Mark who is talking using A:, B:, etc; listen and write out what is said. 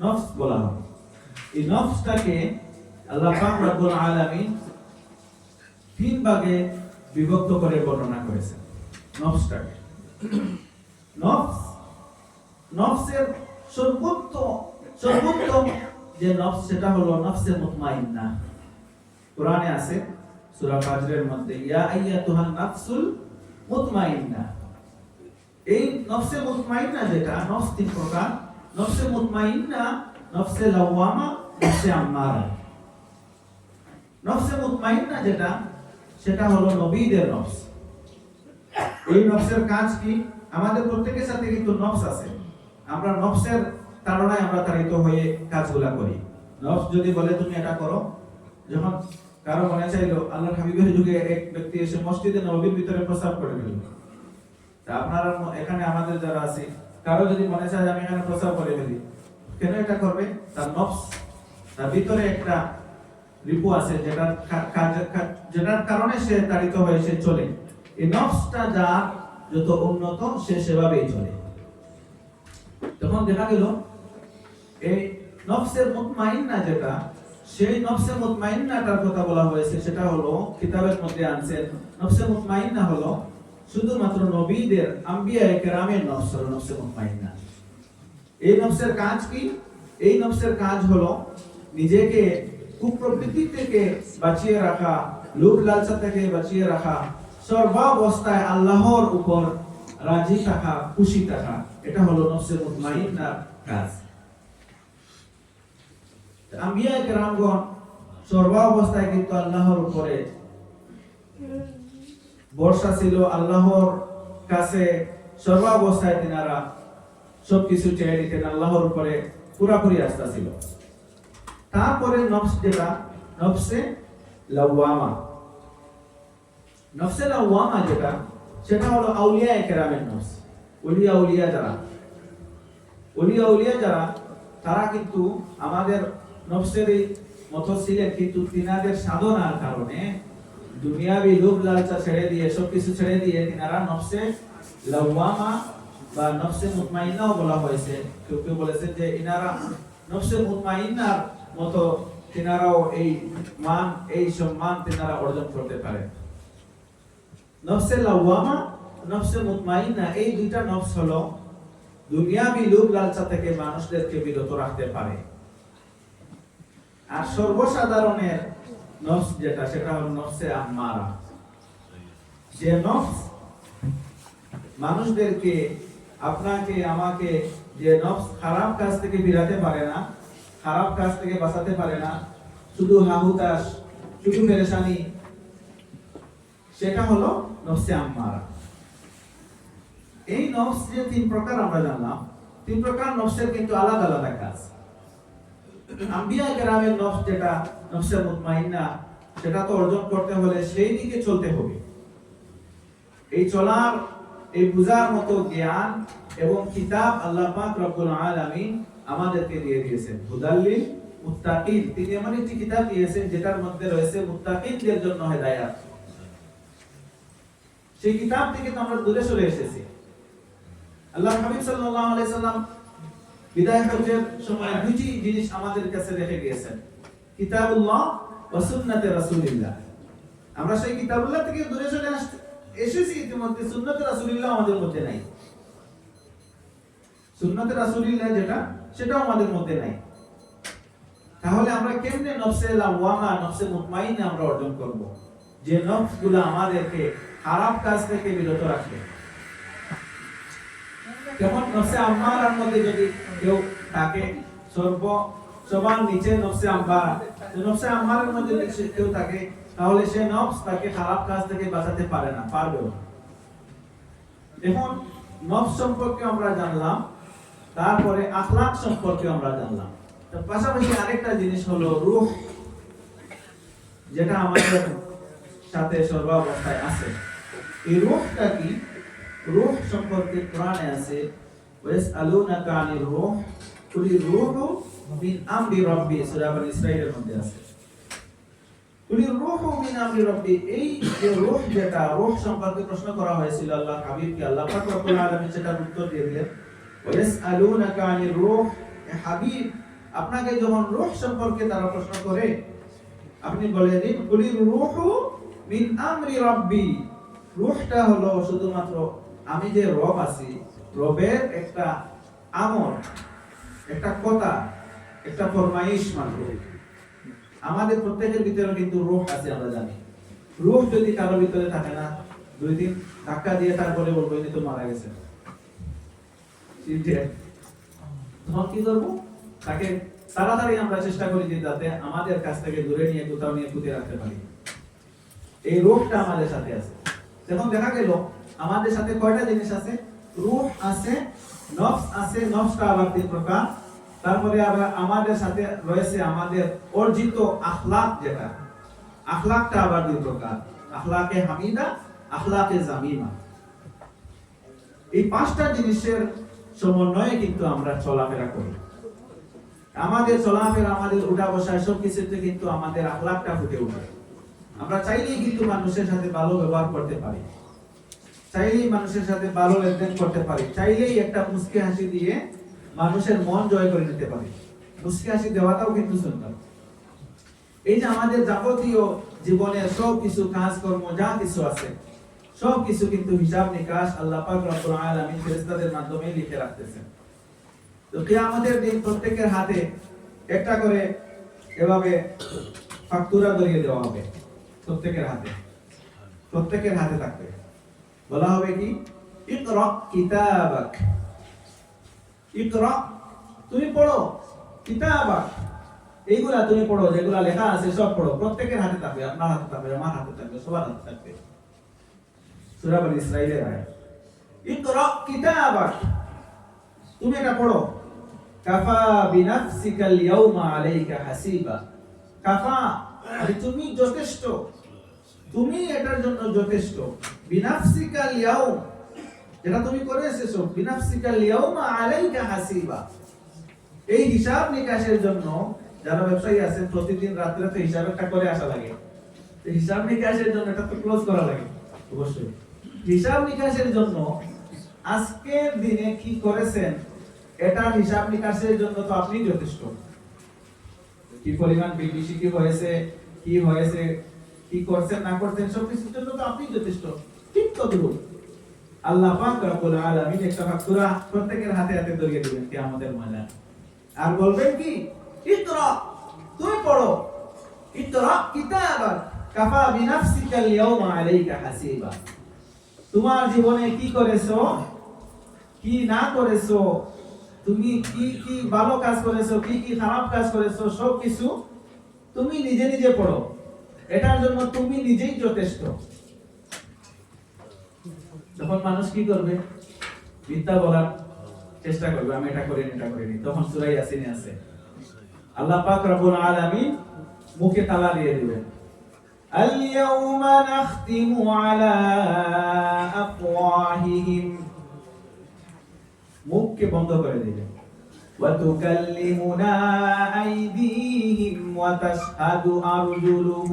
A: নফস বলা হয়। এই নফসটাকে আল্লাহ আলামিন তিন ভাগে বিভক্ত করে বর্ণনা করেছেন, নফসটাকে। নফস, নফসের সর্বোত্তম যে নফস, সেটা হলো নফসে মুতমাইন্না। কোরআনে আছে, সূরা ফাজরের মধ্যে, ইয়া আইয়াতুহান নাফসুল মুতমাইন্না। এই নফসে মুতমাইন্না যেটা, নফস তিন প্রকার। নফসে মুতমাইন্না নফসে লাওয়ামা নফসে আম্মারা নফসে মুতমাইন্না যেটা, সেটা হলো নবীদের নফস। এই নফসের কাজ কি? আমাদের প্রত্যেকের সাথে কিন্তু নফস আছে। আমরা নফসের তাড়নায় আমরা তাড়িত হয়ে কাজগুলা করি। নফস যদি বলে তুমি এটা করো, যখন কারও মনে চাইলো আল্লাহ হাবিবের যুগে এক ব্যক্তি এসে মসজিদে নবীর ভিতরে প্রস্তাব করে দিল। তা আপনারা এখানে আমাদের যারা আছে কারও যদি মনে চায় আমি এখানে প্রস্তাব করে ফেলি, কেন এটা করবে? তার নফস, তার ভিতরে একটা রিপু আছে, যেটার যেটার কারণে সে তাড়িত হয়ে সে চলে। এই নফসটা যার যত উন্নত, সে সেভাবেই চলে। তখন দেখা গেল, এই নফসের মুতমাইন্না যেটা, সেই নফসে মুতমাইন্নাটার কথা বলা হয়েছে, সেটা হলো কিতাবের মধ্যে আনছেন। নফসে মুতমাইন্না হলো শুধুমাত্র নবীদের আম্বিয়া কেরামের নফস হলো নফসে মুতমাইন্না। এই নফসের কাজ কি? এই নফসের কাজ হলো নিজেকে কুপ্রবৃত্তি থেকে বাঁচিয়ে রাখা লোভ লালসা থেকে বাঁচিয়ে রাখা, সর্বাবস্থায় আল্লাহর উপর রাজি থাকা, খুশি থাকা, এটা হলো নফসে মুতমাইন্নার কাজ। আম্বিয়া কেরামগণ সর্বাবস্থায় কিন্তু আল্লাহর উপরে বর্ষা ছিল আল্লাহর কাছে সর্বাবস্থায় তিনারা সবকিছু ছেড়ে দিতেন আল্লাহর উপরে পুরাপুরি আস্থা ছিল। তারপরে নফস যেটা, নফসে লাওয়ামা। নফসে লাওয়ামা যেটা, সেটা হলো আউলিয়া কেরামের নফস। উলিয়া উলিয়া যারা উলিয়া উলিয়া যারা, তারা কিন্তু আমাদের নফসের মতো ছিলেন, কিন্তু তিনাদের সাধনার কারণে দুনিয়াবি লোভ লালসা ছেড়ে দিয়ে, সবকিছু ছেড়ে দিয়ে তিনারা নফসে লাওয়ামা বা নফসে মুতমাইন্নাও বলা হয়েছে। কেউ কেউ বলেছে যে ইনারা নফসে মুতমাইন্নার মতো তিনারাও এই মান, এই সম্মান তিনারা অর্জন করতে পারে। নফসে লাওয়ামা, নফসে মুতমাইন্না, এই দুইটা নফস হলো দুনিয়াবি লোভ লালসা থেকে মানুষদেরকে বিরত রাখতে পারে। আর সর্বসাধারণের নফস যেটা, সেটা হলো নফসে আম্মারা যে নফস মানুষদেরকে আপনাকে, আমাকে যে নফস খারাপ কাজ থেকে বিরাতে পারে না, খারাপ কাজ থেকে বাঁচাতে পারে না, শুধু হাহুতাস শুধু পেরেশানি, সেটা হলো নফসে আম্মারা এই নফস যে তিন প্রকার আমরা জানলাম, তিন প্রকার নফসের কিন্তু আলাদা আলাদা কাজ। আম্বিয়া কেরামের নফস যেটা নফসে মুতমাইন্না, সেটা তো অর্জন করতে হলে সেই দিকে চলতে হবে। এই চলার, এই বুঝার মতো জ্ঞান এবং কিতাব আল্লাহ পাক রব্বুল আলামিন আমাদেরকে দিয়ে দিয়েছেন। হুদাল্লিল মুত্তাকিন। তিনি এমন একটি কিতাব দিয়েছেন যেটার মধ্যে রয়েছে মুত্তাকিনদের জন্য হেদায়েত। সেই কিতাব থেকে তো আমরা দূরে সরে এসেছি। আল্লাহ হাবিব সাল্লাল্লাহু আলাইহি সাল্লাম বিদায় হজ্জের সময় দুইটি জিনিস আমাদের কাছে রেখে গিয়েছেন। কিতাবুল্লাহ ওয়া সুন্নাতে রাসূলিল্লাহ। আমরা সেই কিতাবুল্লাহ থেকে দূরে সরে আসতে এসেছি, ইতিমধ্যে সুন্নতে রাসূলিল্লাহ আমাদের মধ্যে নাই। সুন্নতে রাসূলিল্লাহ যেটা, সেটাও আমাদের মধ্যে নাই। তাহলে আমরা কেমনে নফসে লাওয়ামা, নফসে মুতমাইন্না আমরা অর্জন করব? যে নফসগুলো আমাদেরকে খারাপ কাজ থেকে বিরত রাখবে যেমন নফসে আম্মারার মধ্যে যদি কেউ থাকে সর্ব সবার নিচে নফসে আম্মারা। তো নফসে আম্মারার মধ্যে কেউ থাকে, তাহলে সে নফস তাকে খারাপ কাজ থেকে বাঁচাতে পারে না, পারবেও না। এখন নফস সম্পর্কে আমরা জানলাম, তারপরে আখলাক সম্পর্কে আমরা জানলাম। পাশাপাশি আরেকটা জিনিস হলো রূহ, যেটা আমাদের সাথে সর্বাবস্থায় আছে। এই রূহটা কি? রূহ সম্পর্কে কোরআনে আছে ওয়াসআলুনাকা আনির রূহ, কুলি রূহু মিন আমরি সূরা বনি ইসরাঈলের মধ্যে আছে। কুলি রূহু মিন আমরি এই যে রূহ যেটা, রূহ সম্পর্কে প্রশ্ন করা হয়েছিল আল্লাহ হাবিবকে, আল্লাহ পাক রব্বুল আলামিন উত্তর দিয়ে দিলেন, ওয়াসআলুনাকা আনির রূহ হাবিব, আপনাকে যখন রূহ সম্পর্কে তারা প্রশ্ন করে, আপনি বলে দিন কুলির রূহু মিন আমরি রূহটা হলো শুধুমাত্র আমি যে রব আছি রবের একটা আমর একটা কথা, একটা ফরমাইশ মাত্র আমাদের প্রত্যেকের ভিতরে কিন্তু রূহ আছে, আমরা জানি। রূহ যদি কারোর ভিতরে থাকে না, দুই দিন ধাক্কা দিয়ে তারপরে বলব ইনি তো মারা গেছে। কি করব? তাকে তাড়াতাড়ি আমরা চেষ্টা করি যে যাতে আমাদের কাছ থেকে দূরে নিয়ে, কোথাও নিয়ে পুঁতে রাখতে পারি। এই রোগটা আমাদের সাথে আছে। যখন দেখা গেল, আমাদের সাথে কয়টা জিনিস আছে? রূহ আছে, নফস আছে, নফসটা আবার তিন প্রকার। তারপরে আবার আমাদের সাথে রয়েছে আমাদের অর্জিত আখলাক যেটা। আখলাকটা আবার দুই প্রকার। আখলাকে হামিদা, আখলাকে জামিমা। এই পাঁচটা জিনিসের সমন্বয়ে কিন্তু আমরা চলাফেরা করি। আমাদের চলাফেরা, আমাদের উঠা বসা সব কিছুতে কিন্তু আমাদের আখলাকটা ফুটে ওঠে। আমরা চাইলেই কিন্তু মানুষের সাথে ভালো ব্যবহার করতে পারি। চাইলেই মানুষের সাথে ভালো লেনদেন করতে পারি, চাইলেই একটা মুস্কি হাসি দিয়ে মানুষের মন জয় করে নিতে পারি। মুস্কি হাসি দেওয়াটাও কিন্তু সুন্দর। এই যে আমাদের যাবতীয় জীবনের সব কিছু কাজকর্ম, যা কিছু আছে, সব কিছু কিন্তু হিসাব নিকাশ আল্লাহ পাক রব্বুল আলামিন ফেরেশতাদের মাধ্যমে লিখে রাখতেছেন। তো কিয়ামতের দিন প্রত্যেকের হাতে একটা করে এভাবে ফাকতুরা ধরিয়ে দেওয়া হবে প্রত্যেকের হাতে। প্রত্যেকের হাতে থাকবে। বলা হবে কি? ইকরা কিতাবাক। ইকরা, তুমি পড়ো। কিতাবাক। এইগুলা তুমি পড়ো, যেগুলা লেখা আছে সব পড়ো। প্রত্যেকের হাতে থাকবে, আপনার হাতে থাকবে, আমার হাতে থাকবে, সবার হাতে থাকবে। সূরা ইসরাইলের আয়াত। ইকরা কিতাবাক। তুমি এটা পড়ো। কাফা বিনাফসিকাল ইয়াউমা আলাইকা হাসিবা। কাফা তুমি যথেষ্ট। তুমি এটার জন্য যথেষ্ট। বিনাফসিকাল ইয়াউম যেটা তুমি করে এসেছ। বিনাফসিকাল ইয়াউমা আলাইকা হাসিবা। এই হিসাব নিকাশের জন্য যারা ব্যবসায়ী আছেন প্রতিদিন রাত্রে তো হিসাব একটা করে আসা লাগে। হিসাব নিকাশের জন্য এটা তো ক্লোজ করা লাগে। অবশ্যই। হিসাব নিকাশের জন্য আজকের দিনে কি করেছেন? এটা হিসাব নিকাশের জন্য তো আপনি যথেষ্ট। কি পরিমাণ বিদেশি কি হয়েছে কি হয়েছে কি করছেন, না করছেন সব কিছুর জন্য তো আপনি যথেষ্ট। ঠিক তদ্রুপ আল্লাহ পাক রব্বুল আলামিন একটা ফাকতুরা প্রত্যেকের হাতে হাতে ধরিয়ে দিবেন কিয়ামতের ময়দানে। আর বলবেন কি? ইকরা, তুমি পড়ো। ইকরা কিতাবাক কাফা বিনাফসিকা আল-ইয়াওমা আলাইকা হাসিবা। তোমার জীবনে কি করেছ? কি না করেছ? তুমি কি কি ভালো কাজ করেছ? কি কি খারাপ কাজ করেছ? সব কিছু তুমি নিজে নিজে পড়ো। এটার জন্য তুমি নিজেই যথেষ্ট যখন মানুষ কি করবে মিথ্যা বলার চেষ্টা করবে আমি এটা করিনি এটা করিনি তখন সুরাই ইয়াসিনে আছে আল্লাহ পাক রব্বুল আলামিন মুখে তালা দিয়ে দিবেন اليوم نختم على أفواههم মুখকে বন্ধ করে দিবেন وتكلمنا أيديهم وتشهد أرجلهم